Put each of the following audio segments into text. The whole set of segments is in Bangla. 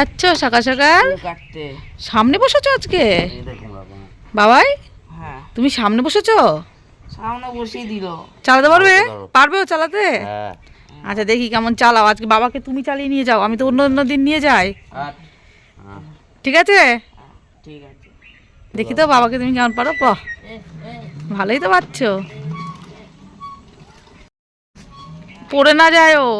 আচ্ছা সকাল সকাল? সামনে বসেছো আজকে? এই বাবাই? হ্যাঁ। তুমি সামনে বসেছো? সামনে বসিয়ে দিল। চালাতে পারবে? পারবে ও চালাতে? হ্যাঁ। আচ্ছা দেখি কেমন চালাও। আজকে বাবাকে তুমি চালিয়ে নিয়ে যাও। আমি তো অন্য অন্য দিন নিয়ে যাই। ঠিক আছে? ঠিক আছে। দেখি তো বাবাকে তুমি কেমন পারো বাহ ভালোই তো পারছ পড়ে না যায় ও।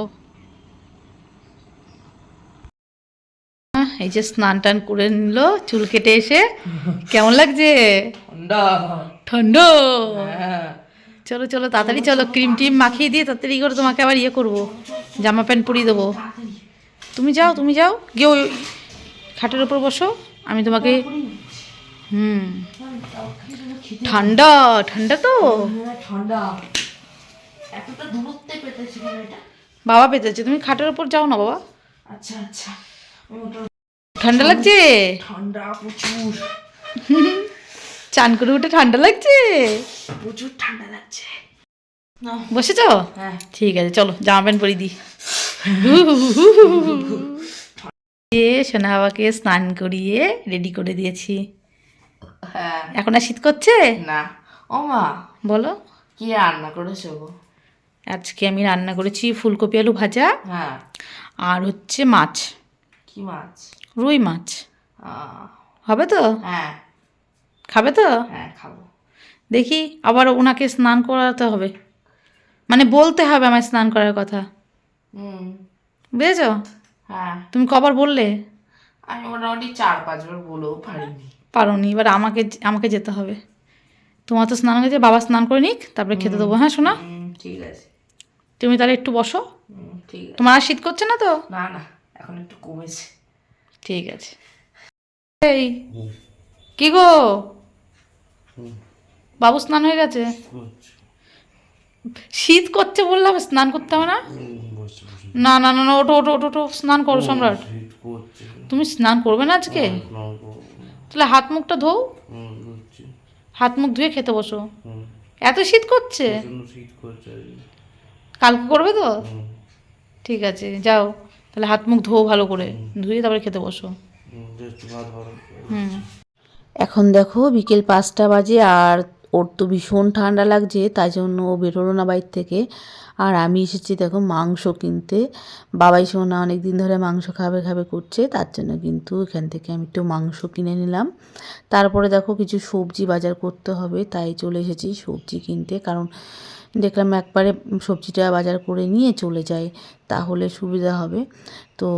এই যে স্নান টান করে নিল চুল কেটে এসে। কেমন লাগছে? ঠান্ডা। ঠান্ডা। হ্যাঁ। চলো চলো তাড়াতাড়ি চলো ক্রিম টিম মাখিয়ে দিয়ে তাড়াতাড়ি করে তোমাকে আবার ইয়ে করব জামা প্যান্ট পরিয়ে দেবো। তুমি যাও তুমি যাও গিয়ে ওই খাটের ওপর বসো আমি তোমাকে হুম। ঠান্ডা ঠান্ডা তো। এটা? বাবা পেতেছে তুমি খাটের ওপর যাও না বাবা। আচ্ছা আচ্ছা। ঠান্ডা লাগছে? ঠান্ডা প্রচুর। চান করে উঠে ঠান্ডা লাগছে? প্রচুর ঠান্ডা লাগছে। বসেছ? হ্যাঁ। ঠিক আছে চলো জামা প্যান্ট পরিয়ে দিই। দিয়ে সোনা বাবাকে স্নান করিয়ে রেডি করে দিয়েছি। হ্যাঁ। এখন আর শীত করছে? না। ও মা বলো। কি রান্না করেছ গো? আজকে আমি রান্না করেছি ফুলকপি আলু ভাজা হ্যাঁ। আর হচ্ছে মাছ। কি মাছ? রুই মাছ। হবে তো? হ্যাঁ। খাবে তো? হ্যাঁ খাব। দেখি আবার ওনাকে স্নান করাতে হবে। মানে বলতে হবে আমার স্নান করার কথা। বুঝেছ? হ্যাঁ। তুমি কবার বললে? আমি মোটামুটি চার পাঁচবার বলেও পারিনি। পারোনি। এবার আমাকে আমাকে যেতে হবে। তোমার তো স্নান হয়েছে বাবা স্নান করে নিক তারপরে খেতে দেবো। হ্যাঁ শোনা। ঠিক আছে। তুমি তাহলে একটু বসো। ঠিক তোমার আর শীত করছে না তো? না না এখন একটু কমেছে। ঠিক আছে। এই কি গো? বাবু স্নান হয়ে গেছে? শীত করছে বললাম স্নান করতে হবে না? না না না না ওটো ওটো ওটো ওটো স্নান করো সম্রাট। তুমি স্নান করবে না আজকে? তাহলে হাত মুখটা ধোও। হাত মুখ ধুয়ে খেতে বসো। এত শীত করছে? কালকে করবে তো? ঠিক আছে যাও। তাহলে হাত মুখ ধোও ভালো করে। ধুয়ে তারপরে খেতে বসো। হুম এখন দেখো বিকেল পাঁচটা বাজে আর ওর তো ভীষণ ঠান্ডা লাগছে তাই জন্য ও বেরোলো না বাইর থেকে। আর আমি এসেছি দেখো মাংস কিনতে। বাবাই সোনা অনেক দিন ধরে মাংস খাবে খাবে করছে তার জন্য কিন্তু এখান থেকে আমি একটু মাংস কিনে নিলাম। তারপরে দেখো কিছু সবজি বাজার করতে হবে তাই চলে এসেছি সবজি কিনতে। কারণ দেখলাম একবারে সবজিটা বাজার করে নিয়ে চলে যাই তাহলে সুবিধা হবে। তো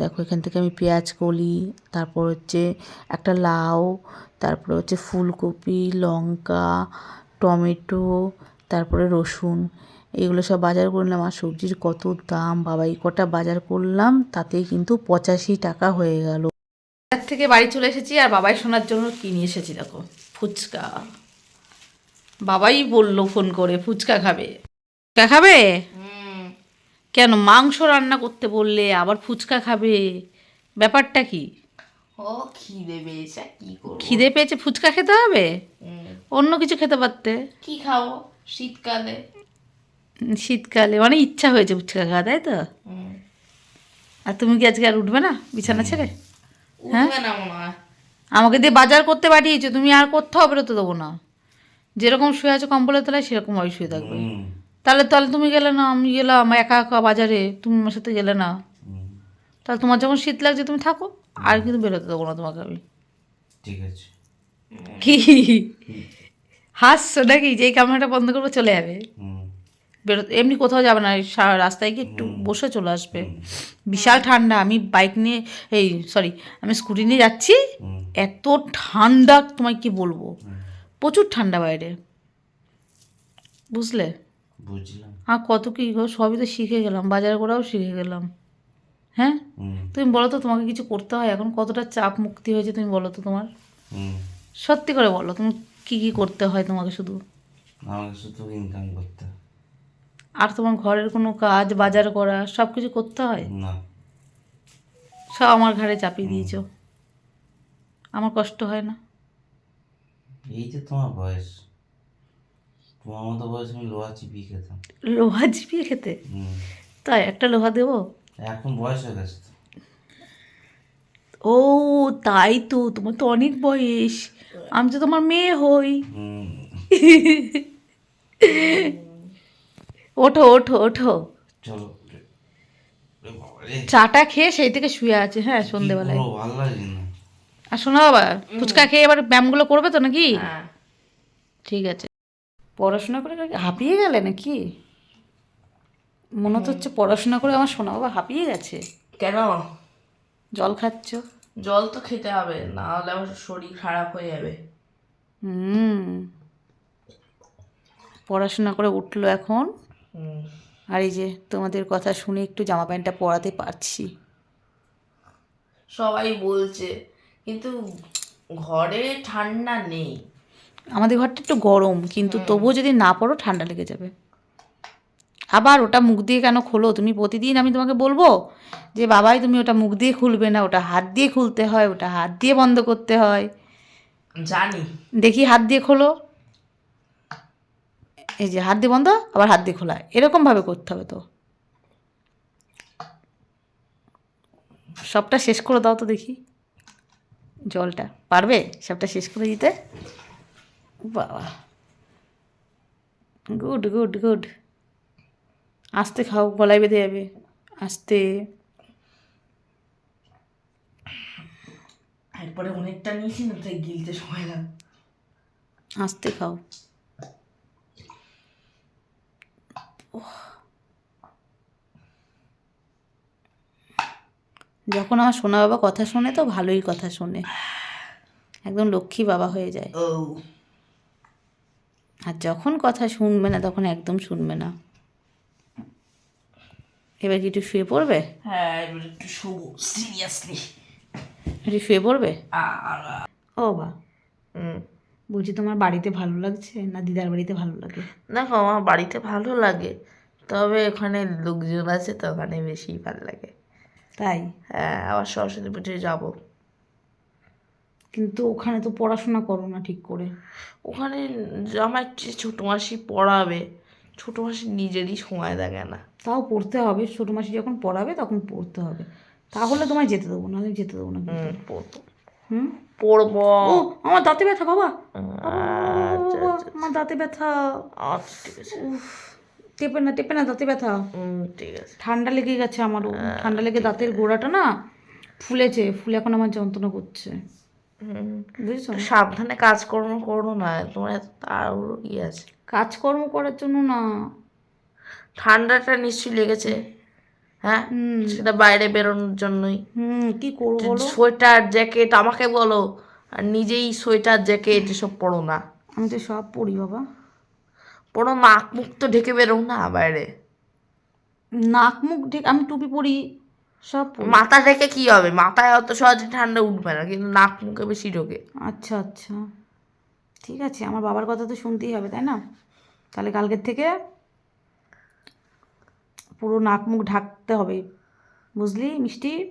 দেখো এখান থেকে আমি পেঁয়াজ কলি, তারপর হচ্ছে একটা লাউ, তারপরে হচ্ছে ফুলকপি, লঙ্কা, টমেটো, তারপরে রসুন, এগুলো সব বাজার করলাম আর সবজির কত দাম, বাবা, এই কটা বাজার করলাম, তাতেই কিন্তু পঁচাশি টাকা হয়ে গেল। থেকে বাড়ি চলে এসেছি, আর বাবাই শোনার জন্য কি নিয়ে এসেছি, দেখো, ফুচকা। বাবাই বলল ফোন করে ফুচকা খাবে। ফুচকা খাবে? কেন মাংস রান্না করতে বললে আবার ফুচকা খাবে? ব্যাপারটা কি? ও খিদে পেয়েছে কি করব? খিদে পেয়েছে ফুচকা খেতে হবে? অন্য কিছু খেতে পারতে? কি খাব? শীতকালে। শীতকালে মানে ইচ্ছা হয়েছে ফুচকা খাওয়া তাই তো? আর তুমি কি আজকে আর উঠবে না বিছানা ছেড়ে? উঠবে না হয়। আমাকে দিয়ে বাজার করতে পাঠিয়েছো তুমি আর কোথাও বেরোতে দেবো না। যেরকম শুয়ে আছো কম্বলের তলায় সেরকম ওই শুয়ে থাকবে। তাহলে তাহলে তুমি গেলে না আমি গেলাম একা একা বাজারে তুমি আমার সাথে গেলে না। তাহলে তোমার যখন শীত লাগছে তুমি থাকো আর কিন্তু বেরোতে দেবো না তোমাকে আমি। ঠিক আছে। কি? হাসছো নাকি? যে ক্যামেরাটা বন্ধ করব চলে যাবে। বেরোতে এমনি কোথাও যাবে না রাস্তায় গিয়ে একটু বসে চলে আসবে। বিশাল ঠান্ডা আমি বাইক নিয়ে এই সরি আমি স্কুটি নিয়ে যাচ্ছি। এত ঠান্ডা তোমায় কি বলব? প্রচুর ঠান্ডা বাইরে। বুঝলে? বুঝলাম। আর কত কি সবই তো শিখে গেলাম বাজার করাও শিখে গেলাম। হ্যাঁ? তুমি বলো তো তোমাকে কিছু করতে হয় এখন কতটা চাপ মুক্তি হয়েছে তুমি বলো তো তোমার। সত্যি করে বলো তুমি কি কি করতে হয় তোমাকে শুধু? আমাকে শুধু ইনকাম করতে আর তোমার ঘরের কোনো কাজ বাজার করা সব কিছু করতে হয়? না। সব আমার ঘাড়ে চাপিয়ে দিয়েছ। আমার কষ্ট হয় না। এই যে তোমার বয়স তোমার মতো বয়স আমি লোহা চিপিয়ে খেতাম। লোহা চিপিয়ে খেতে? তাই একটা লোহা দেবো? এখন বয়স হয়ে গেছে ও তাই তো তোমার তো অনেক বয়স। আমি তো তোমার মেয়ে হই। ওঠো ওঠো ওঠো। চলো চাটা খেয়ে সেই থেকে শুয়ে আছে হ্যাঁ সন্ধেবেলায়। ভালো লাগে না আর শোনো বাবা ফুচকা খেয়ে এবার ব্যায়ামগুলো করবে তো নাকি? হ্যাঁ। ঠিক আছে। পড়াশোনা করে কি হাঁপিয়ে গেলে নাকি? মনে তো হচ্ছে পড়াশোনা করে আমার শোনা বাবা হাঁপিয়ে গেছে। কেন? জল খাচ্ছ? জল তো খেতে হবে না হলে আমার শরীর খারাপ হয়ে যাবে। হুম। পড়াশোনা করে উঠল এখন। আর এই যে তোমাদের কথা শুনে একটু জামা প্যান্টটা পরাতে পারছি। সবাই বলছে কিন্তু ঘরে ঠান্ডা নেই। আমাদের ঘরটা একটু গরম কিন্তু তবুও যদি না পড়ো ঠান্ডা লেগে যাবে। আবার ওটা মুখ দিয়ে কেন খোলো? তুমি প্রতিদিন আমি তোমাকে বলব যে বাবাই তুমি ওটা মুখ দিয়ে খুলবে না ওটা হাত দিয়ে খুলতে হয় ওটা হাত দিয়ে বন্ধ করতে হয়। জানি। দেখি হাত দিয়ে খোলো। এই যে হাত দিয়ে বন্ধ আবার হাত দিয়ে খোলা। এরকমভাবে করতে হবে তো। সবটা শেষ করে দাও তো দেখি। জলটা। পারবে? সবটা শেষ করে দিতে? বাবা। Good good good. আস্তে খাও গলায় বেঁধে যাবে। আস্তে। এরপরে অনেকটা নিয়েছি না তাই গিলতে সময় লাগে। আস্তে খাও। যখন আমার সোনা বাবা কথা শোনে তো ভালোই কথা শোনে। একদম লক্ষ্মী বাবা হয়ে যায়। ও। আর যখন কথা শুনবে না তখন একদম শুনবে না। এবার কি একটু শুয়ে পড়বে? হ্যাঁ এবার একটু সিরিয়াসলি একটু শুয়ে পড়বে? আর ও বা। হুম বলছি তোমার বাড়িতে ভালো লাগছে না দিদার বাড়িতে ভালো লাগে? দেখো আমার বাড়িতে ভালো লাগে তবে ওখানে লোকজন আছে তো ওখানে বেশি ভালো লাগে। তাই? হ্যাঁ আবার সরস্বতী পুজোয় যাব। কিন্তু ওখানে তো পড়াশোনা করো না ঠিক করে। ওখানে আমার যে ছোটো মাসি পড়াবে ছোটো মাসি নিজেরই সময় দেখে না। তাও পড়তে হবে ছোটো মাসি যখন পড়াবে তখন পড়তে হবে। তাহলে তোমায় যেতে দেবো নাহলে যেতে দেবো না কিন্তু। হুম পড়ব। ও আমার দাঁতে ব্যথা বাবা। আচ্ছা আমার দাঁতে ব্যথা। আচ্ছা ঠিক আছে। টেপে না টেপে না দাঁতে ব্যথা। ঠিক আছে। ঠান্ডা লেগে গেছে আমারও ঠান্ডা লেগে দাঁতের গোড়াটা না ফুলেছে ফুলে এখন আমার যন্ত্রণা করছে। বুঝেছ? সাবধানে কাজকর্ম করো না তোমার এত তাড়াহুড়ো কি আছে? কাজকর্ম করার জন্য না। ঠান্ডাটা নিশ্চয়ই লেগেছে হ্যাঁ? হুম। সেটা বাইরে বেরোনোর জন্যই। হুম কি করব বলো? সোয়েটার জ্যাকেট আমাকে বলো। আর নিজেই সোয়েটার জ্যাকেট এসব পরো না। আমি তো সব পড়ি বাবা। পরো নাক মুখ তো ঢেকে বেরো না বাইরে। নাক মুখ ঢেকে আমি টুপি পরি সব। মাথা ঢেকে কি হবে? মাথায় অত সহজে ঠান্ডা উঠবে না কিন্তু নাক মুখে বেশি ঢোকে। আচ্ছা আচ্ছা। ঠিক আছে আমার বাবার কথা তো শুনতেই হবে তাই না? তাহলে কালকের থেকে পুরো নাক মুখ ঢাকতে হবে। বুঝলি মিষ্টি?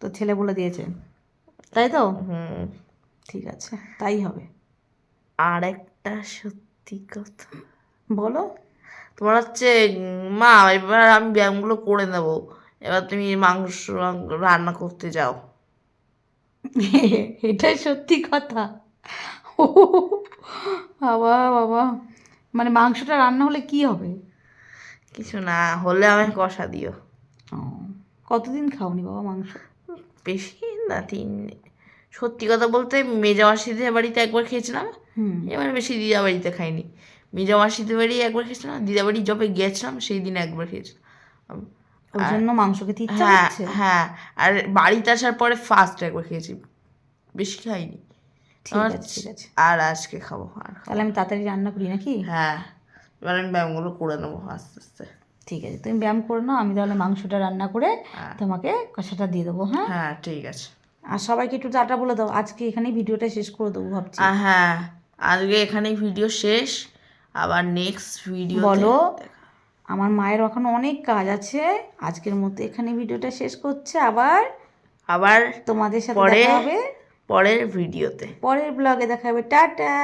তো ছেলে বলে দিয়েছে। তাই তো? হুম। ঠিক আছে তাই হবে। আর একটা সত্যি কথা। বলো। তোমার হচ্ছে মা এবার আমি ব্যায়ামগুলো করে নেব। এবার তুমি মাংস রান্না করতে যাও। এটাই সত্যি কথা। ও বাবা বাবা। মানে মাংসটা রান্না হলে কি হবে? কিছু না হলে আমি কষা দিও। কতদিন খাওনি বাবা মাংস? বেশি না তিন সত্যি কথা বলতে মেজামাসিদের বাড়িতে একবার খেয়েছিলাম। এবার বেশি দিদা বাড়িতে খাইনি। মেজামাসিদের বাড়ি একবার খেয়েছিলাম দিদা বাড়ি যবে গেছিলাম সেই দিন একবার খেয়েছিলাম। ওই জন্য মাংস খেতে ইচ্ছা হ্যাঁ হ্যাঁ আর বাড়িতে আসার পরে ফার্স্ট একবার খেয়েছি বেশি খাইনি। ঠিক আছে ঠিক আছে। আর আজকে খাব আর তাহলে আমি তাড়াতাড়ি রান্না করি নাকি? হ্যাঁ এবার আমি ব্যায়ামগুলো করে নেব আস্তে আস্তে। ঠিক আছে তুমি ব্যায়াম করে নাও আমি তাহলে মাংসটা রান্না করে হ্যাঁ। তোমাকে কষাটা দিয়ে দেবো হ্যাঁ? হ্যাঁ ঠিক আছে। আর সবাইকে একটু টাটা বলে দাও আজকে এখানেই ভিডিওটা শেষ করে দেবো ভাবছি। হ্যাঁ আজকে এখানেই ভিডিও শেষ। আবার নেক্সট ভিডিও বলো আমার মায়ের এখন অনেক কাজ আছে। আজকের মতো এখানে ভিডিওটা শেষ করছে। আবার আবার তোমাদের সাথে পরে দেখা হবে। পরের ভিডিওতে পরের ব্লগে দেখা হবে। টাটা।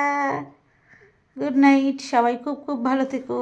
গুড নাইট সবাই খুব খুব ভালো থেকো।